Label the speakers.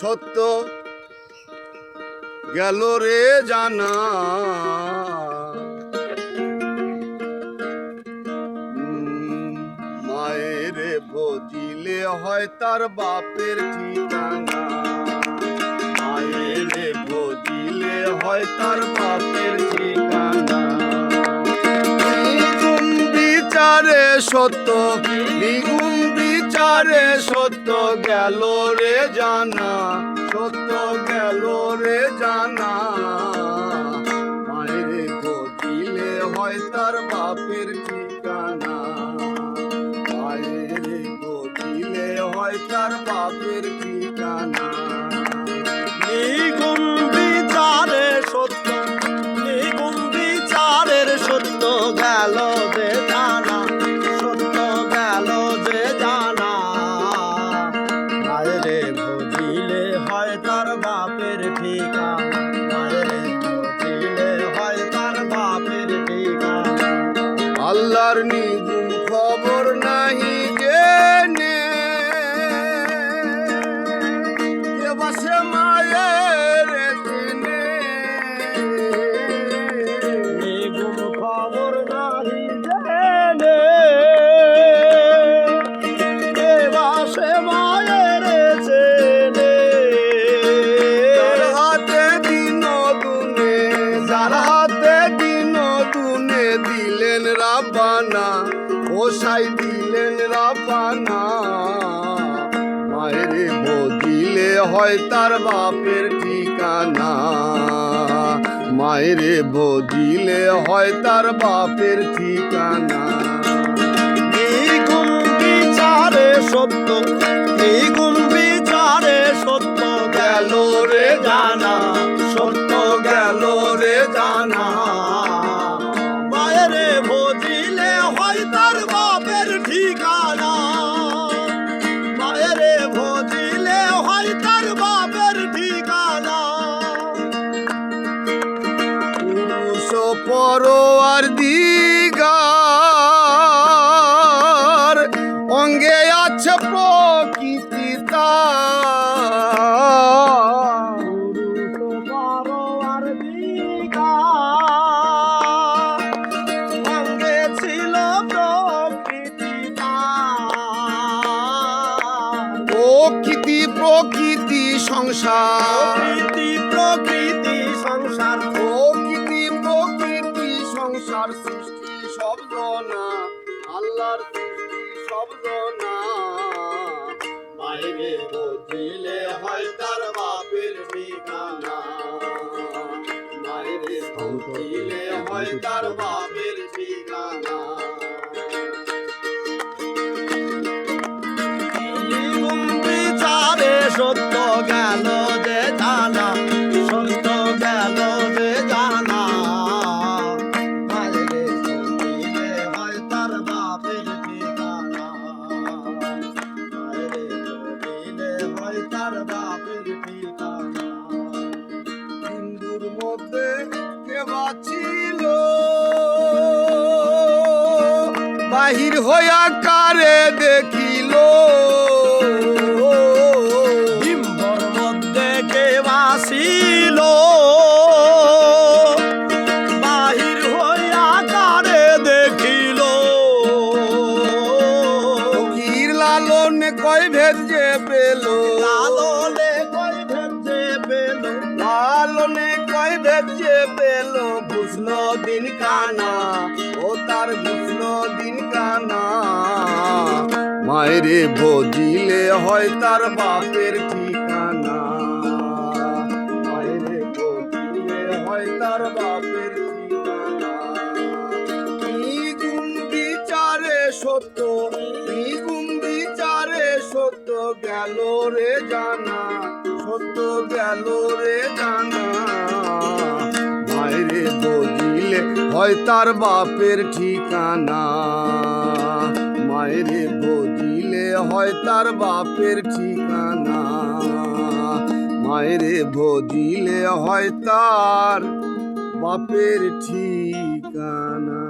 Speaker 1: সত্য গেল রে জানা। মায়ের বদিলে হয় তার বাপের ঠিকানা। মায়ের বদিলে হয় তার বাপের ঠিকানা। বিচারে সত্য নিগুণ বিচারে সত্য গেল রে জানা, সত্য গেল রে জানা। মায়ের গিলে হয় তার বাপের ঠিকানা। মায়ের
Speaker 2: গিলে হয় তার বাপের
Speaker 1: রাব্বানা মায়ের বদিলে হয় তার বাপের ঠিকানা। মায়ের বদিলে হয় তার বাপের ঠিকানা।
Speaker 2: নিগুণ বিচারে সত্য, এই বিচারে
Speaker 1: পরোয়ার দিগার। অঙ্গে আছে প্রকৃতি
Speaker 2: পরোয়ার দিগা অঙ্গে ছিল প্রকৃতি
Speaker 1: প্রকৃতি প্রকৃতি সংসার। শব্দ না। বাইরে বুঝিলে হয় তার বাপের ঠিকানা। বাইরে বুঝিলে হয় তার বাপের ঠিকানা।
Speaker 2: বিচারে সত্য
Speaker 1: বাহির হইয়া কারে দেখিল?
Speaker 2: ডিম্বর মধ্যে কে বাসিল? বাহির হইয়া কারে দেখিল?
Speaker 1: ফকির লালন কয় ভেদ যে পেল?
Speaker 2: লালনে কই ভেজে পেল?
Speaker 1: লালনে কয় ভেদ যে পেল? বুঝলো দিন কানা মায়েরে বদিলে হয় তার বাপের ঠিকানা। মায়েরে বদিলে হয় তার বাপের বিচারে সত্য নিগুণ বিচারে সত্য গেল রে জানা, সত্য গেল রে জানা। মায়েরে বদিলে হয় তার বাপের ঠিকানা। মায়েরে বদিলে হয় তার বাপের ঠিকানা। মায়েরে বদিলে হয় তার বাপের ঠিকানা।